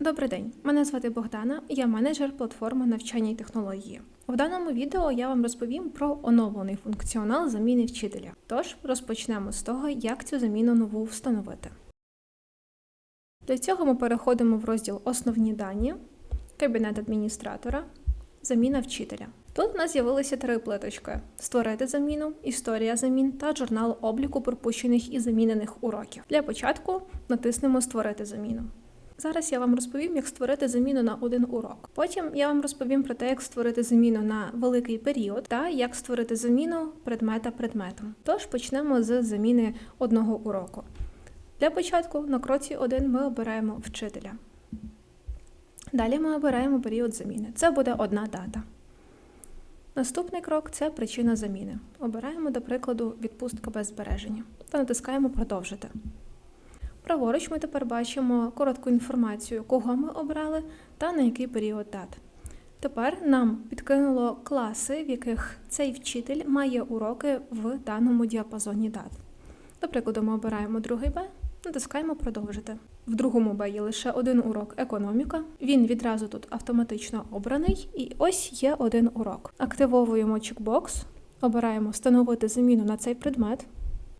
Добрий день, мене звати Богдана, я менеджер платформи навчання і технології. В даному відео я вам розповім про оновлений функціонал заміни вчителя. Тож розпочнемо з того, як цю заміну нову встановити. Для цього ми переходимо в розділ Основні дані, кабінет адміністратора, заміна вчителя. Тут у нас з'явилися три плиточки: створити заміну, історія замін та журнал обліку пропущених і замінених уроків. Для початку натиснемо Створити заміну. Зараз я вам розповім, як створити заміну на один урок. Потім я вам розповім про те, як створити заміну на великий період та як створити заміну предмета предметом. Тож почнемо з заміни одного уроку. Для початку на кроці 1 ми обираємо вчителя. Далі ми обираємо період заміни. Це буде одна дата. Наступний крок це причина заміни. Обираємо, до прикладу, відпустка без збереження та натискаємо Продовжити. Праворуч ми тепер бачимо коротку інформацію, кого ми обрали та на який період дат. Тепер нам підкинуло класи, в яких цей вчитель має уроки в даному діапазоні дат. До прикладу, ми обираємо другий Б, натискаємо Продовжити. В другому Б є лише один урок економіка. Він відразу тут автоматично обраний, і ось є один урок. Активовуємо чекбокс, обираємо Встановити заміну на цей предмет.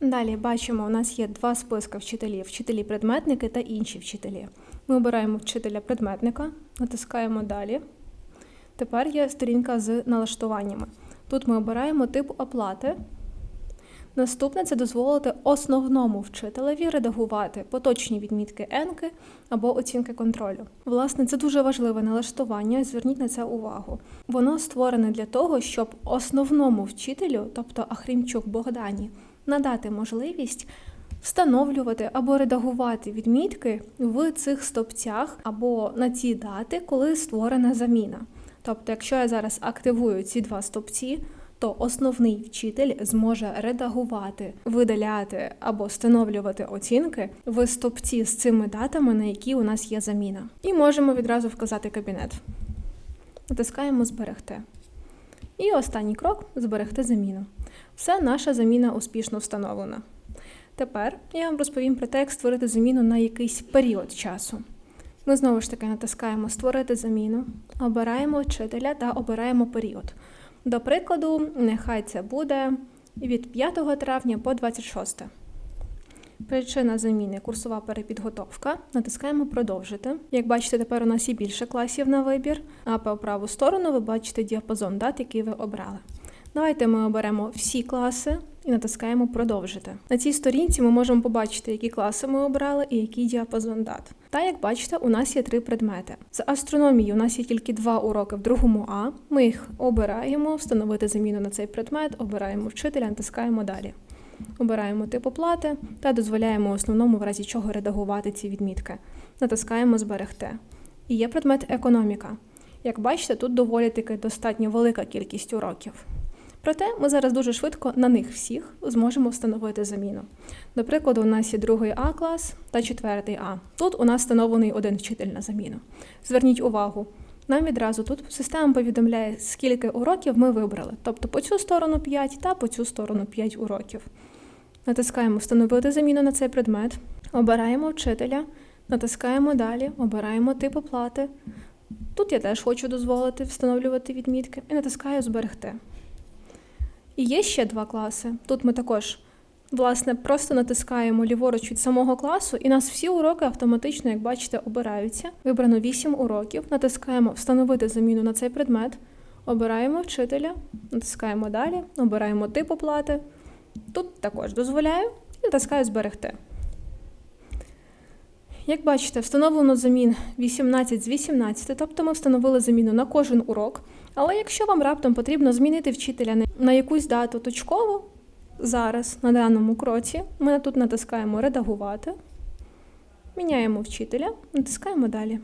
Далі бачимо, у нас є два списки вчителів: вчителі-предметники та інші вчителі. Ми обираємо вчителя-предметника, натискаємо далі. Тепер є сторінка з налаштуваннями. Тут ми обираємо тип оплати. Наступне це дозволити основному вчителеві редагувати поточні відмітки енки або оцінки контролю. Власне, це дуже важливе налаштування, зверніть на це увагу. Воно створене для того, щоб основному вчителю, тобто Ахрімчук Богдані, надати можливість встановлювати або редагувати відмітки в цих стопцях або на ці дати, коли створена заміна. Тобто, якщо я зараз активую ці два стопці, то основний вчитель зможе редагувати, видаляти або встановлювати оцінки в стопці з цими датами, на які у нас є заміна. І можемо відразу вказати кабінет. Натискаємо Зберегти. І останній крок зберегти заміну. Все, наша заміна успішно встановлена. Тепер я вам розповім про те, як створити заміну на якийсь період часу. Ми знову ж таки натискаємо Створити заміну, обираємо вчителя та обираємо період. До прикладу, нехай це буде від 5 травня по 26. Причина заміни курсова перепідготовка. Натискаємо Продовжити. Як бачите, тепер у нас є більше класів на вибір, а по праву сторону ви бачите діапазон дат, який ви обрали. Давайте ми оберемо всі класи і натискаємо Продовжити. На цій сторінці ми можемо побачити, які класи ми обрали і який діапазон дат. Та як бачите, у нас є три предмети. З астрономії у нас є тільки два уроки в другому А. Ми їх обираємо, встановити заміну на цей предмет, обираємо вчителя, натискаємо далі. Обираємо тип оплати та дозволяємо основному в разі чого редагувати ці відмітки. Натискаємо Зберегти. І є предмет економіка. Як бачите, тут доволі таки достатньо велика кількість уроків. Проте ми зараз дуже швидко на них всіх зможемо встановити заміну. До прикладу, у нас є другий А клас та четвертий А. Тут у нас встановлений один вчитель на заміну. Зверніть увагу, нам відразу тут система повідомляє, скільки уроків ми вибрали. Тобто по цю сторону 5 та по цю сторону 5 уроків. Натискаємо Встановити заміну на цей предмет, обираємо вчителя, натискаємо далі, обираємо тип оплати. Тут я теж хочу дозволити встановлювати відмітки і натискаю Зберегти. І є ще два класи. Тут ми також, власне, просто натискаємо ліворуч від самого класу, і нас всі уроки автоматично, як бачите, обираються. Вибрано 8 уроків, натискаємо Встановити заміну на цей предмет, обираємо вчителя, натискаємо далі, обираємо тип оплати. Тут також дозволяю і натискаю Зберегти. Як бачите, встановлено замін 18 з 18, тобто ми встановили заміну на кожен урок. Але якщо вам раптом потрібно змінити вчителя на якусь дату точково, зараз на даному кроці, ми тут натискаємо Редагувати, міняємо вчителя, натискаємо далі.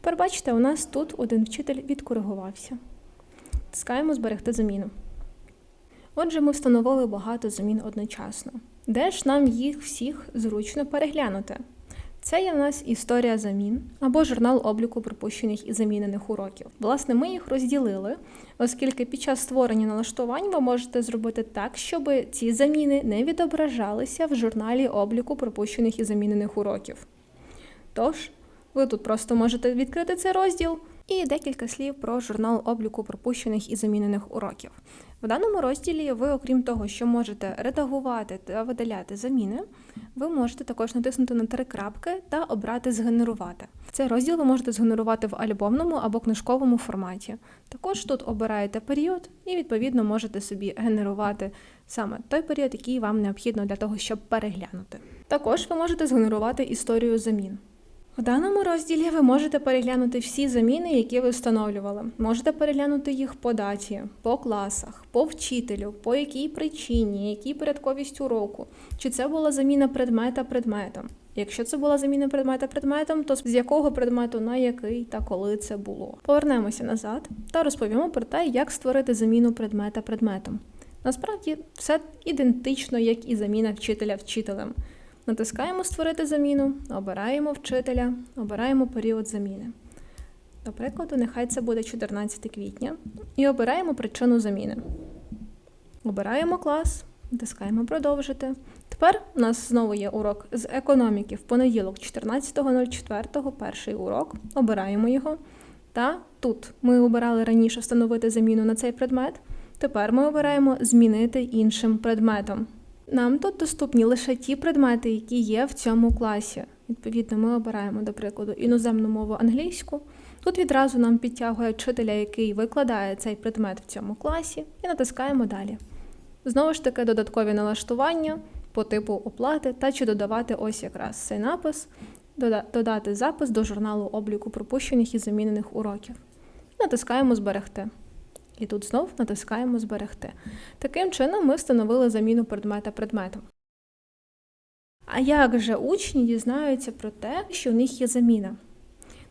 Тепер бачите, у нас тут один вчитель відкоригувався. Натискаємо Зберегти заміну. Отже, ми встановили багато замін одночасно. Де ж нам їх всіх зручно переглянути? Це є в нас історія замін або журнал обліку пропущених і замінених уроків. Власне, ми їх розділили, оскільки під час створення налаштувань ви можете зробити так, щоб ці заміни не відображалися в журналі обліку пропущених і замінених уроків. Тож, Ви тут просто можете відкрити цей розділ. І декілька слів про журнал обліку пропущених і замінених уроків. В даному розділі ви, окрім того, що можете редагувати та видаляти заміни, ви можете також натиснути на три крапки та обрати згенерувати. Цей розділ ви можете згенерувати в альбомному або книжковому форматі. Також тут обираєте період і відповідно можете собі генерувати саме той період, який вам необхідно для того, щоб переглянути. Також ви можете згенерувати історію замін. В даному розділі ви можете переглянути всі заміни, які ви встановлювали. Можете переглянути їх по даті, по класах, по вчителю, по якій причині, якій порядковість уроку, чи це була заміна предмета предметом. Якщо це була заміна предмета предметом, то з якого предмету на який та коли це було. Повернемося назад та розповімо про те, як створити заміну предмета предметом. Насправді все ідентично, як і заміна вчителя вчителем. Натискаємо Створити заміну, обираємо вчителя, обираємо період заміни. До прикладу, нехай це буде 14 квітня. І обираємо причину заміни. Обираємо клас, натискаємо Продовжити. Тепер у нас знову є урок з економіки в понеділок, 14.04, перший урок. Обираємо його. Та тут ми обирали раніше встановити заміну на цей предмет. Тепер ми обираємо змінити іншим предметом. Нам тут доступні лише ті предмети, які є в цьому класі. Відповідно, ми обираємо, до прикладу, іноземну мову англійську. Тут відразу нам підтягує вчителя, який викладає цей предмет в цьому класі, і натискаємо далі. Знову ж таки, додаткові налаштування по типу оплати та чи додавати ось якраз цей напис, додати запис до журналу обліку пропущених і замінених уроків. Натискаємо Зберегти. І тут знов натискаємо Зберегти. Таким чином ми встановили заміну предмета предметом. А як же учні дізнаються про те, що в них є заміна?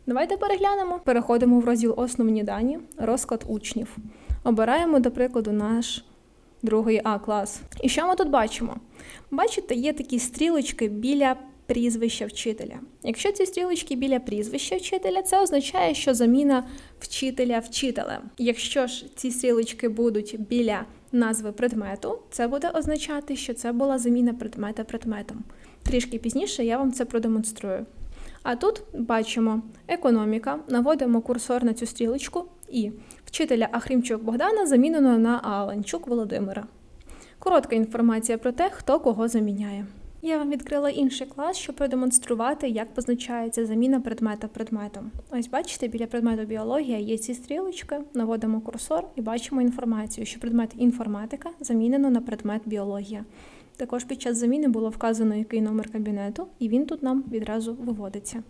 Давайте переглянемо. Переходимо в розділ Основні дані, розклад учнів. Обираємо, до прикладу, наш другий А клас. І що ми тут бачимо? Бачите, є такі стрілочки біля прізвища вчителя. Якщо ці стрілочки біля прізвища вчителя, це означає, що заміна вчителя вчителем. Якщо ж ці стрілочки будуть біля назви предмету, це буде означати, що це була заміна предмета предметом. Трішки пізніше я вам це продемонструю. А тут бачимо економіка, наводимо курсор на цю стрілочку і вчителя Ахрімчук Богдана замінено на Аланчук Володимира. Коротка інформація про те, хто кого заміняє. Я вам відкрила інший клас, щоб продемонструвати, як позначається заміна предмета предметом. Ось бачите, біля предмету біологія є ці стрілочки, наводимо курсор і бачимо інформацію, що предмет інформатика замінено на предмет біологія. Також під час заміни було вказано, який номер кабінету, і він тут нам відразу виводиться.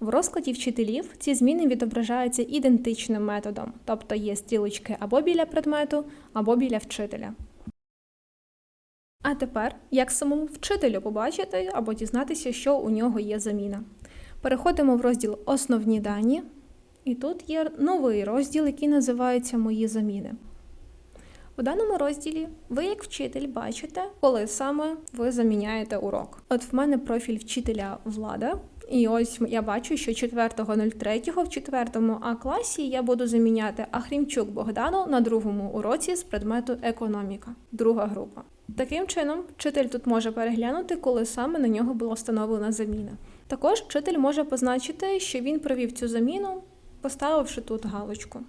В розкладі вчителів ці зміни відображаються ідентичним методом, тобто є стрілочки або біля предмету, або біля вчителя. А тепер, як самому вчителю побачити або дізнатися, що у нього є заміна. Переходимо в розділ Основні дані, і тут є новий розділ, який називається Мої заміни. У даному розділі ви, як вчитель, бачите, коли саме ви заміняєте урок. От в мене профіль вчителя влада, і ось я бачу, що 4.03 в 4 А класі я буду заміняти Ахрімчук Богдану на другому уроці з предмету економіка, друга група. Таким чином, вчитель тут може переглянути, коли саме на нього була встановлена заміна. Також вчитель може позначити, що він провів цю заміну, поставивши тут галочку.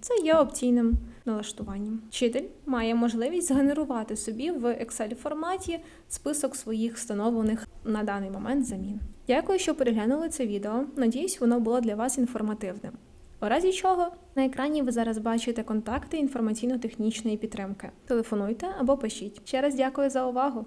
Це є опційним налаштуванням. Вчитель має можливість згенерувати собі в Excel форматі список своїх встановлених на даний момент замін. Дякую, що переглянули це відео. Надіюсь, воно було для вас інформативним. У разі чого на екрані ви зараз бачите контакти інформаційно-технічної підтримки. Телефонуйте або пишіть. Ще раз дякую за увагу!